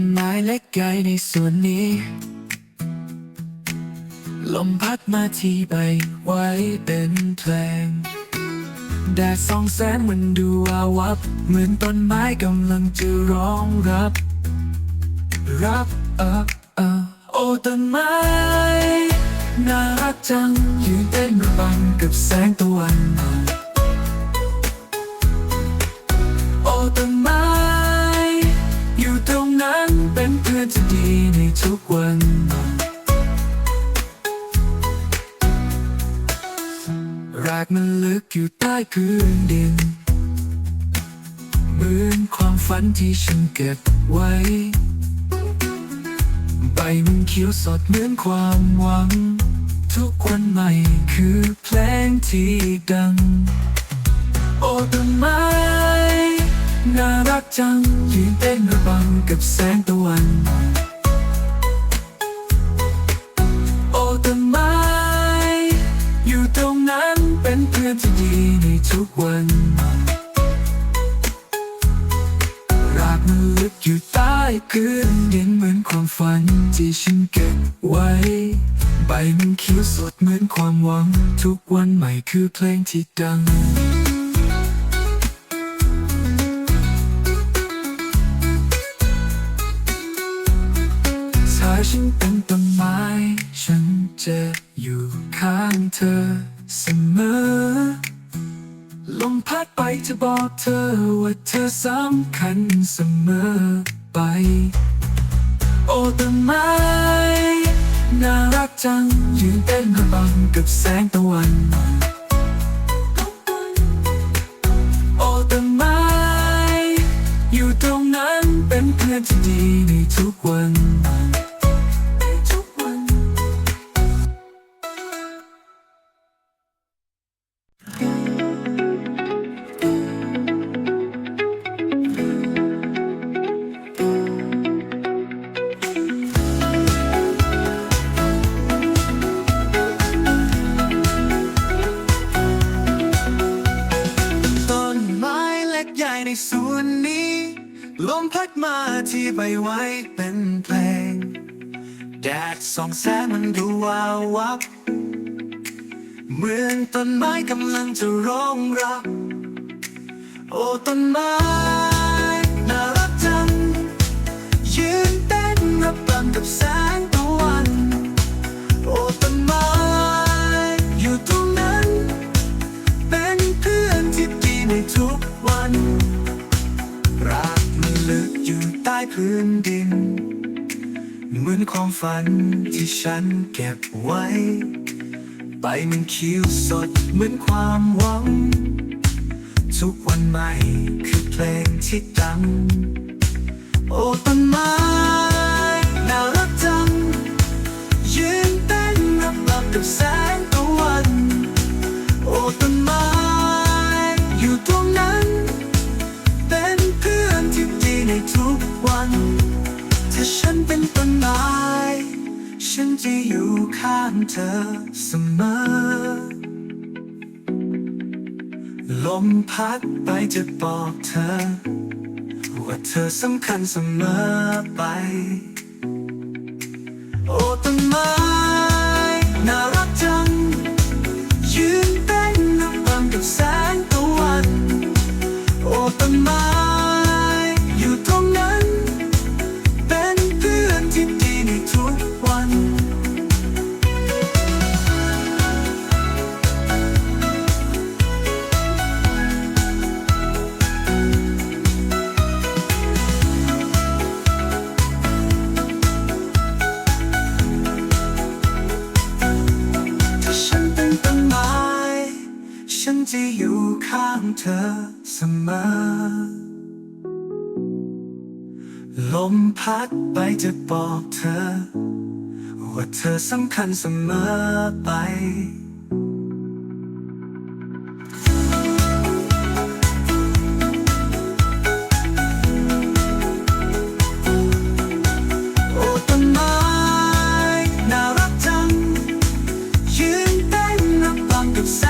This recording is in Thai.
ใหญ่ในส่วนนี้ ลมพัดมาที่ใบไว้เป็นเพลง แดดส่องแสงมันดูอาวับ เหมือนต้นไม้กำลังจะร้องรับ รับเออเออโอ้ต้นไม้น่ารักจังยืนเต้นระบำกับแสงตะวัน เพื่อนที่ดีในทุกวันรากมันลึกอยู่ใต้พื้นดิน เหมือนความฝันที่ฉันเก็บไว้ ใบมันเขียวสดเหมือนความหวัง ทุกวันใหม่คือเพลงที่ดัง โอ้ต้นไม้ น่ารักจังยืนเต้นระบำกับแสงตะวัน โอ้ต้นไม้อยู่ตรงนั้นเป็นเพื่อนที่ดีในทุกวัน รากมันลึกอยู่ใต้พื้นดินเหมือนความฝันที่ฉันเก็บไว้ใบมันเขียวสดเหมือนความหวัง ทุกวันใหม่คือเพลงที่ดัง ฉันเป็นต้นไม้ ฉันจะอยู่ข้างเธอเสมอ ลมพัดไปจะบอกเธอว่าเธอสำคัญเสมอไป โอ้ต้นไม้ น่ารักจังยืนเต้นระบำกับแสง ลมพัดมาที่ใบไว้เป็นเพลง แดดส่องแสงมันดูวาววับ เหมือนต้นไม้กำลังจะร้องรับ โอ้ต้นไม้น่ารักจังยืนเต้นรับฟังกับแสง นความฝันที่ฉันเก็บไว้ใบมันเขียวสดเหมือนความหวัง ทุกวันใหม่คือเพลงที่ดัง โอ้ต้นไม้น่ารักจัง ยืนเต้นรับรับกับแสงตะวัน โอ้ต้นไม้ เป็นต้นไม้ฉันจะอยู่ข้างเธอเสมอ ลมพัดไปจะบอกเธอ ว่าเธอสำคัญเสมอไป โอ้ต้นไม้ ฉันจะอยู่ข้างเธอเสมอ ลมพัดไปจะบอกเธอ ว่าเธอสำคัญเสมอไปโอต้นไม้น่ารักจังยืนเต้นรับฟังกับแส